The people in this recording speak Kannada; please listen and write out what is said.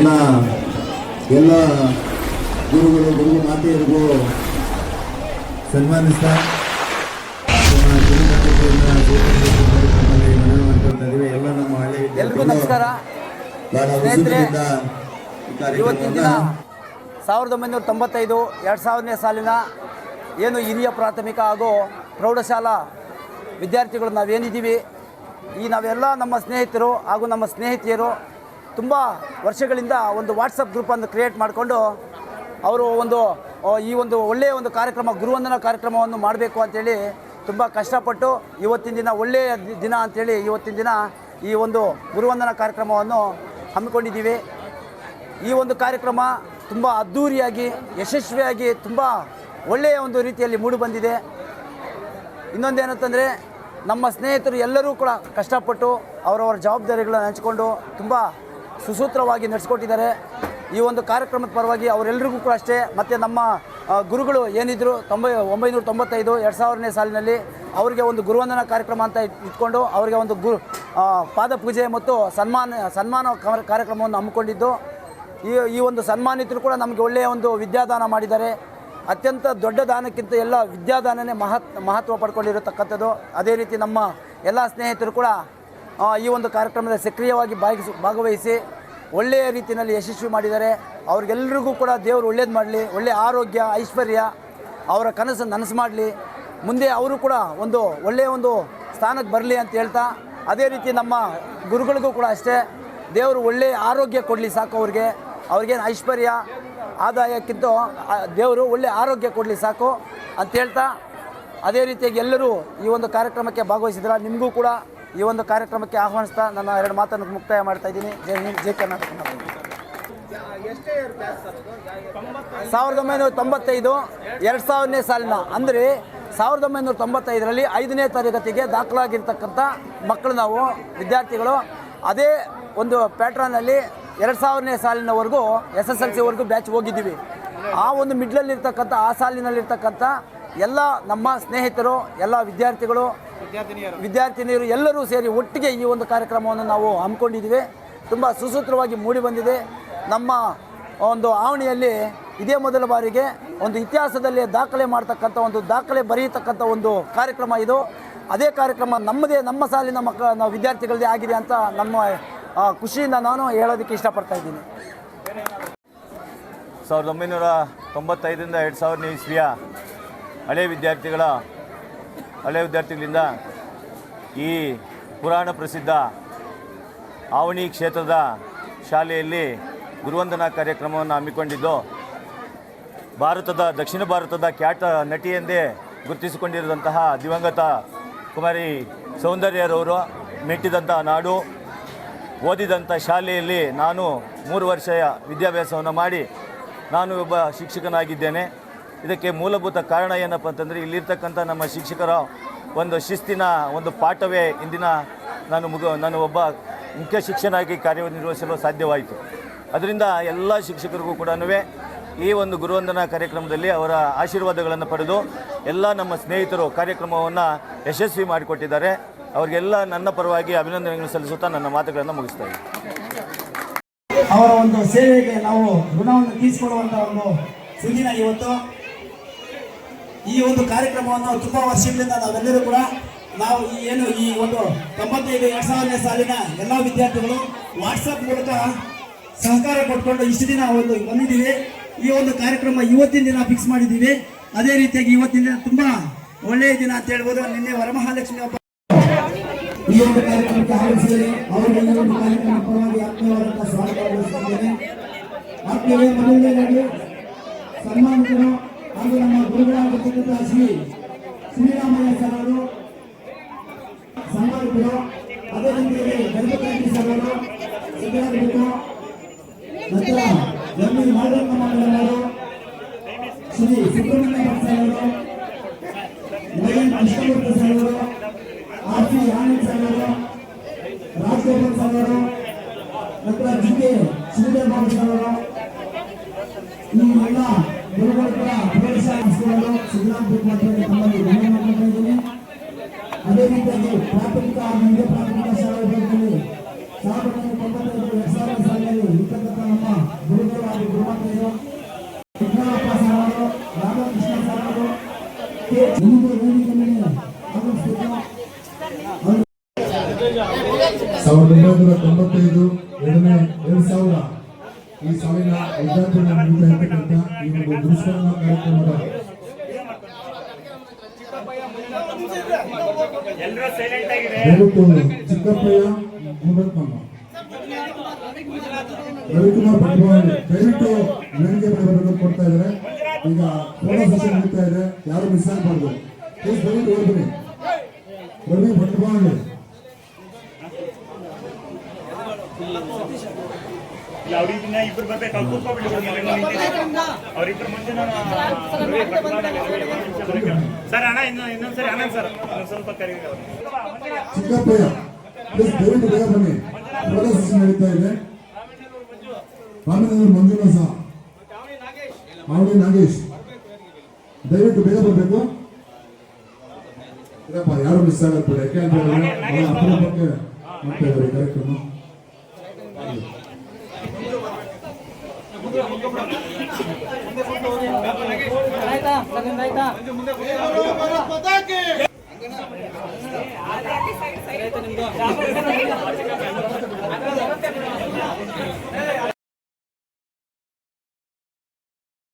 ಎಲ್ಲ ಎಲ್ಲ ಗುರುಗಳು ಗುರು ಮಾತೆಯರಿಗೂ ಸನ್ಮಾನಿಸ್ತಾ. ಎಲ್ಲ ನಮ್ಮ ಸಾವಿರದ ಒಂಬೈನೂರ ತೊಂಬತ್ತೈದು ಎರಡು ಸಾವಿರನೇ ಸಾಲಿನ ಏನು ಹಿರಿಯ ಪ್ರಾಥಮಿಕ ಹಾಗೂ ಪ್ರೌಢಶಾಲಾ ವಿದ್ಯಾರ್ಥಿಗಳು ನಾವೇನಿದ್ದೀವಿ ಈ ನಾವೆಲ್ಲ ನಮ್ಮ ಸ್ನೇಹಿತರು ಹಾಗೂ ನಮ್ಮ ಸ್ನೇಹಿತೆಯರು ತುಂಬ ವರ್ಷಗಳಿಂದ ಒಂದು ವಾಟ್ಸಪ್ ಗ್ರೂಪನ್ನು ಕ್ರಿಯೇಟ್ ಮಾಡಿಕೊಂಡು ಅವರು ಒಂದು ಈ ಒಂದು ಒಳ್ಳೆಯ ಒಂದು ಕಾರ್ಯಕ್ರಮ, ಗುರುವಂದನ ಕಾರ್ಯಕ್ರಮವನ್ನು ಮಾಡಬೇಕು ಅಂತೇಳಿ ತುಂಬ ಕಷ್ಟಪಟ್ಟು ಇವತ್ತಿನ ದಿನ ಒಳ್ಳೆಯ ದಿನ ಅಂತೇಳಿ ಇವತ್ತಿನ ದಿನ ಈ ಒಂದು ಗುರುವಂದನ ಕಾರ್ಯಕ್ರಮವನ್ನು ಹಮ್ಮಿಕೊಂಡಿದ್ದೀವಿ. ಈ ಒಂದು ಕಾರ್ಯಕ್ರಮ ತುಂಬ ಅದ್ಧೂರಿಯಾಗಿ ಯಶಸ್ವಿಯಾಗಿ ತುಂಬ ಒಳ್ಳೆಯ ಒಂದು ರೀತಿಯಲ್ಲಿ ಮೂಡಿಬಂದಿದೆ ಇನ್ನೊಂದೇನಂತಂದರೆ ನಮ್ಮ ಸ್ನೇಹಿತರು ಎಲ್ಲರೂ ಕೂಡ ಕಷ್ಟಪಟ್ಟು ಅವರವರ ಜವಾಬ್ದಾರಿಗಳನ್ನು ಹಂಚಿಕೊಂಡು ತುಂಬ ಸುಸೂತ್ರವಾಗಿ ನಡೆಸ್ಕೊಟ್ಟಿದ್ದಾರೆ. ಈ ಒಂದು ಕಾರ್ಯಕ್ರಮದ ಪರವಾಗಿ ಅವರೆಲ್ಲರಿಗೂ ಕೂಡ ಅಷ್ಟೇ, ಮತ್ತು ನಮ್ಮ ಗುರುಗಳು ಏನಿದ್ರು ತೊಂಬೈ, ಒಂಬೈನೂರ ತೊಂಬತ್ತೈದು, ಎರಡು ಸಾವಿರನೇ ಸಾಲಿನಲ್ಲಿ ಅವರಿಗೆ ಒಂದು ಗುರುವಂದನಾ ಕಾರ್ಯಕ್ರಮ ಅಂತ ಇಟ್- ಇಟ್ಕೊಂಡು ಅವರಿಗೆ ಒಂದು ಗುರು ಪಾದ ಪೂಜೆ ಮತ್ತು ಸನ್ಮಾನ ಸನ್ಮಾನ ಕಾರ- ಕಾರ್ಯಕ್ರಮವನ್ನು ಹಮ್ಮಿಕೊಂಡಿದ್ದು. ಈ ಈ ಒಂದು ಸನ್ಮಾನಿತರು ಕೂಡ ನಮಗೆ ಒಳ್ಳೆಯ ಒಂದು ವಿದ್ಯಾದಾನ ಮಾಡಿದ್ದಾರೆ. ಅತ್ಯಂತ ದೊಡ್ಡ ದಾನಕ್ಕಿಂತ ಎಲ್ಲ ವಿದ್ಯಾದಾನನೇ ಮಹತ್, ಮಹತ್ವ ಪಡ್ಕೊಂಡಿರತಕ್ಕಂಥದ್ದು. ಅದೇ ರೀತಿ ನಮ್ಮ ಎಲ್ಲ ಸ್ನೇಹಿತರು ಕೂಡ ಈ ಒಂದು ಕಾರ್ಯಕ್ರಮದಲ್ಲಿ ಸಕ್ರಿಯವಾಗಿ ಭಾಗಿಸಿ, ಭಾಗವಹಿಸಿ ಒಳ್ಳೆಯ ರೀತಿಯಲ್ಲಿ ಯಶಸ್ವಿ ಮಾಡಿದ್ದಾರೆ. ಅವ್ರಿಗೆಲ್ರಿಗೂ ಕೂಡ ದೇವರು ಒಳ್ಳೇದು ಮಾಡಲಿ ಒಳ್ಳೆಯ ಆರೋಗ್ಯ, ಐಶ್ವರ್ಯ, ಅವರ ಕನಸು ನನಸು ಮಾಡಲಿ. ಮುಂದೆ ಅವರು ಕೂಡ ಒಂದು ಒಳ್ಳೆಯ ಒಂದು ಸ್ಥಾನಕ್ಕೆ ಬರಲಿ ಅಂತ ಹೇಳ್ತಾ, ಅದೇ ರೀತಿ ನಮ್ಮ ಗುರುಗಳಿಗೂ ಕೂಡ ಅಷ್ಟೇ, ದೇವರು ಒಳ್ಳೆಯ ಆರೋಗ್ಯ ಕೊಡಲಿ ಸಾಕು ಅವ್ರಿಗೆ. ಅವ್ರಿಗೇನು ಐಶ್ವರ್ಯ, ಆದಾಯಕ್ಕಿಂತ ದೇವರು ಒಳ್ಳೆಯ ಆರೋಗ್ಯ ಕೊಡಲಿ ಸಾಕು ಅಂತ ಹೇಳ್ತಾ, ಅದೇ ರೀತಿಯಾಗಿ ಎಲ್ಲರೂ ಈ ಒಂದು ಕಾರ್ಯಕ್ರಮಕ್ಕೆ ಭಾಗವಹಿಸಿದ್ರೆ. ನಿಮಗೂ ಕೂಡ ಈ ಒಂದು ಕಾರ್ಯಕ್ರಮಕ್ಕೆ ಆಹ್ವಾನಿಸ್ತಾ ನನ್ನ ಎರಡು ಮಾತನ್ನು ಮುಕ್ತಾಯ ಮಾಡ್ತಾ ಇದ್ದೀನಿ. ಜೈ ಹಿಂದ್, ಜೈ ಕರ್ನಾಟಕ. ಸಾವಿರದ ಒಂಬೈನೂರ ತೊಂಬತ್ತೈದು, ಎರಡು ಸಾವಿರನೇ ಸಾಲಿನ, ಅಂದರೆ ಸಾವಿರದ ಒಂಬೈನೂರ ತೊಂಬತ್ತೈದರಲ್ಲಿ ಐದನೇ ತರಗತಿಗೆ ದಾಖಲಾಗಿರ್ತಕ್ಕಂಥ ಮಕ್ಕಳು ನಾವು, ವಿದ್ಯಾರ್ಥಿಗಳು. ಅದೇ ಒಂದು ಪ್ಯಾಟ್ರನ್ನಲ್ಲಿ ಎರಡು ಸಾವಿರನೇ ಸಾಲಿನವರೆಗೂ, ಎಸ್ ಎಸ್ ಎಲ್ ಸಿವರೆಗೂ ಬ್ಯಾಚ್ ಹೋಗಿದ್ದೀವಿ. ಆ ಒಂದು ಮಿಡ್ಲಲ್ಲಿರ್ತಕ್ಕಂಥ ಆ ಸಾಲಿನಲ್ಲಿರ್ತಕ್ಕಂಥ ಎಲ್ಲ ನಮ್ಮ ಸ್ನೇಹಿತರು, ಎಲ್ಲ ವಿದ್ಯಾರ್ಥಿಗಳು ವಿದ್ಯಾರ್ಥಿನಿಯರು. ಎಲ್ಲರೂ ಸೇರಿ ಒಟ್ಟಿಗೆ ಈ ಒಂದು ಕಾರ್ಯಕ್ರಮವನ್ನು ನಾವು ಹಮ್ಮಿಕೊಂಡಿದ್ದೀವಿ. ತುಂಬ ಸುಸೂತ್ರವಾಗಿ ಮೂಡಿ ಬಂದಿದೆ. ನಮ್ಮ ಒಂದು ಆವಣಿಯಲ್ಲಿ ಇದೇ ಮೊದಲ ಬಾರಿಗೆ ಒಂದು ಇತಿಹಾಸದಲ್ಲಿ ದಾಖಲೆ ಮಾಡ್ತಕ್ಕಂಥ ಒಂದು ದಾಖಲೆ ಬರೆಯತಕ್ಕಂಥ ಒಂದು ಕಾರ್ಯಕ್ರಮ ಇದು. ಅದೇ ಕಾರ್ಯಕ್ರಮ ನಮ್ಮದೇ ನಮ್ಮ ಸಾಲಿನ ಮಕ್ಕಳ ನಾವು ವಿದ್ಯಾರ್ಥಿಗಳದೇ ಆಗಿದೆ ಅಂತ ನಮ್ಮ ಆ, ಖುಷಿಯಿಂದ ನಾನು ಹೇಳೋದಕ್ಕೆ ಇಷ್ಟಪಡ್ತಾ ಇದ್ದೀನಿ. ಸಾವಿರದ ಒಂಬೈನೂರ ತೊಂಬತ್ತೈದರಿಂದ ಎರಡು ಸಾವಿರನೇ ಇಸ್ವಿಯ ಹಳೆಯ ವಿದ್ಯಾರ್ಥಿಗಳ ಹಳೆಯ ವಿದ್ಯಾರ್ಥಿಗಳಿಂದ ಈ ಪುರಾಣ ಪ್ರಸಿದ್ಧ ಆವಣಿ ಕ್ಷೇತ್ರದ ಶಾಲೆಯಲ್ಲಿ ಗುರುವಂದನಾ ಕಾರ್ಯಕ್ರಮವನ್ನು ಹಮ್ಮಿಕೊಂಡಿದ್ದು, ಭಾರತದ, ದಕ್ಷಿಣ ಭಾರತದ ಖ್ಯಾತ ನಟಿ ಎಂದೇ ಗುರುತಿಸಿಕೊಂಡಿರುವಂತಹ ದಿವಂಗತ ಕುಮಾರಿ ಸೌಂದರ್ಯರವರು ಮೆಟ್ಟಿದಂಥ ನಾಡು ಓದಿದಂಥ ಶಾಲೆಯಲ್ಲಿ ನಾನು ಮೂರು ವರ್ಷ ವಿದ್ಯಾಭ್ಯಾಸವನ್ನು ಮಾಡಿ ನಾನು ಒಬ್ಬ ಶಿಕ್ಷಕನಾಗಿದ್ದೇನೆ. ಇದಕ್ಕೆ ಮೂಲಭೂತ ಕಾರಣ ಏನಪ್ಪ ಅಂತಂದರೆ ಇಲ್ಲಿರ್ತಕ್ಕಂಥ ನಮ್ಮ ಶಿಕ್ಷಕರ ಒಂದು ಶಿಸ್ತಿನ ಒಂದು ಪಾಠವೇ ಇಂದಿನ ನಾನು ಮುಗ ನಾನು ಒಬ್ಬ ಮುಖ್ಯ ಶಿಕ್ಷಕನಾಗಿ ಕಾರ್ಯನಿರ್ವಹಿಸಲು ಸಾಧ್ಯವಾಯಿತು. ಅದರಿಂದ ಎಲ್ಲ ಶಿಕ್ಷಕರಿಗೂ ಕೂಡ ಈ ಒಂದು ಗುರುವಂದನಾ ಕಾರ್ಯಕ್ರಮದಲ್ಲಿ ಅವರ ಆಶೀರ್ವಾದಗಳನ್ನು ಪಡೆದು ಎಲ್ಲ ನಮ್ಮ ಸ್ನೇಹಿತರು ಕಾರ್ಯಕ್ರಮವನ್ನು ಯಶಸ್ವಿ ಮಾಡಿಕೊಟ್ಟಿದ್ದಾರೆ. ಅವರಿಗೆಲ್ಲ ನನ್ನ ಪರವಾಗಿ ಅಭಿನಂದನೆಗಳನ್ನು ಸಲ್ಲಿಸುತ್ತಾ ನನ್ನ ಮಾತುಗಳನ್ನು ಮುಗಿಸ್ತಾ ಇದ್ದೀನಿ. ಅವರ ಒಂದು ಸೇವೆಗೆ ನಾವು ಋಣವನ್ನು ತೀರಿಸಿಕೊಡುವಂತಹ ಒಂದು ಸುದಿನ ಇವತ್ತು. ಈ ಒಂದು ಕಾರ್ಯಕ್ರಮವನ್ನು ತುಂಬಾ ವರ್ಷಗಳಿಂದ ನಾವೆಲ್ಲರೂ ಕೂಡ ನಾವು ಈ ಏನು ಈ ಒಂದು ತೊಂಬತ್ತೈದು, ಎರಡ್ ಸಾವಿರನೇ ಸಾಲಿನ ಎಲ್ಲ ವಿದ್ಯಾರ್ಥಿಗಳು ವಾಟ್ಸಪ್ ಮೂಲಕ ಸಹಕಾರ ಕೊಟ್ಕೊಂಡು ಇಷ್ಟು ದಿನ ಒಂದು ಬಂದಿದ್ದೀವಿ. ಈ ಒಂದು ಕಾರ್ಯಕ್ರಮ ಇವತ್ತಿನ ದಿನ ಫಿಕ್ಸ್ ಮಾಡಿದ್ದೀವಿ. ಅದೇ ರೀತಿಯಾಗಿ ಇವತ್ತಿನ ದಿನ ತುಂಬಾ ಒಳ್ಳೆಯ ದಿನ ಅಂತ ಹೇಳ್ಬೋದು. ನಿನ್ನೆ ವರಮಹಾಲಕ್ಷ್ಮಿ ಹಬ್ಬ. ಈ ಒಂದು ಕಾರ್ಯಕ್ರಮಕ್ಕೆ ಆಗಮಿಸಿದರೆ ಅವರಿಗೆ ಈ ಒಂದು ಕಾರ್ಯಕ್ರಮ ಪರವಾಗಿ ಆತ್ಮೀಯವಾದಂತಹ ಸ್ವಾಗತ ಸನ್ಮಾನಿತರು. ಹಾಗೂ ನಮ್ಮ ಗುರುಗಳಾಗಿರ್ತಕ್ಕಂಥ ಶ್ರೀ ಶ್ರೀರಾಮಯ್ಯ ಸರ್ ಅವರು ಸನ್ಮಾನಿತರು ಅದೇ ರೀತಿಯಲ್ಲಿ ಗಣಪತಿ ಸರ್ ಅವರು ಸಿದ್ದರಾಮಯ್ಯ ನಂತರ M V Madappa Shri Subrahmanya Bhat sir ಅವರು ನಯನ್ ಕೃಷ್ಣಮೂರ್ತಿ ಸರ್ ಅವರು ಆರ್ ಸಿ ಆನಂದ್ ಸರ್ ಅವರು, ರಾಜಗೋಪಾಲ್ ಸರ್ ಅವರು ನಂತರ ಜಿ ಕೆ ಶ್ರೀಧರ್ ಬಾಬು ಈ ಎಲ್ಲ ಕೂಡ శ్రీరాంపూర్ మాట్లాడే అమ్మాయి మహిళ మాట్లాడేది అదేవిధంగా ప్రాథమిక ఆరు ప్రాథమిక శాల ఉపాధ్యాయులు కాబట్టి తొంభై ఐదు వ్యవసాయ ಸಾವಿರದ ಒಂಬೈನೂರ ತೊಂಬತ್ತೈದು ಎರಡನೇ ಎರಡು ಸಾವಿರ ಈ ಚಿಕ್ಕಪ್ಪಯ್ಯ ಗುಂಡಪ್ಪಮ್ಮ ರವಿಕುಮಾರ್ ಬಂಡವಾಳ ದಯವಿಟ್ಟು ಕೊಡ್ತಾ ಇದ್ದಾರೆ. ಈಗ ಫೋಟೋ ಸೆಷನ್ ಇದೆ. ಯಾರು ಮಿಸ್ ಆಗಬಾರ್ದು? ರವಿ ಇಲ್ಲ ದಿನ ಇಬ್ರು ಬರ್ಬೇಕು ಅವ್ರು ಕೂತ್ಕೊಂಡ್ಬಿಟ್ಟು ಅವ್ರಿಬ್ರು ಮುಂಚೆ ಸರ್ ಅಣ್ಣ ಇನ್ನು ಇನ್ನೊಂದ್ಸರಿ ಆನಂದ್ ಸರ್. ಇನ್ನೊಂದ್ ಸ್ವಲ್ಪ ಕರೀರಿ ಚಿಕ್ಕಪ್ಪಯ್ಯ ದಯವಿಟ್ಟು ಬೇಗ ಬನ್ನಿ ನಡೀತಾ ಇದೆ. ರಾಮನಗರ ಮಂಜುನಾಥ ಮಾವಳಿ ನಾಗೇಶ್. ದಯವಿಟ್ಟು ಬೇಗ ಬರಬೇಕು. ಇಲ್ಲಪ್ಪ ಯಾರು ಮಿಸ್ ಆಗತ್ತೆ ಯಾಕೆ ಅಂತ ಹೇಳಿದ್ರೆ ಅವರ ಅಪರೂಪಕ್ಕೆ ಮಾಡ್ತಾ ಇದ್ದಾರೆ ಈ ಕಾರ್ಯಕ್ರಮ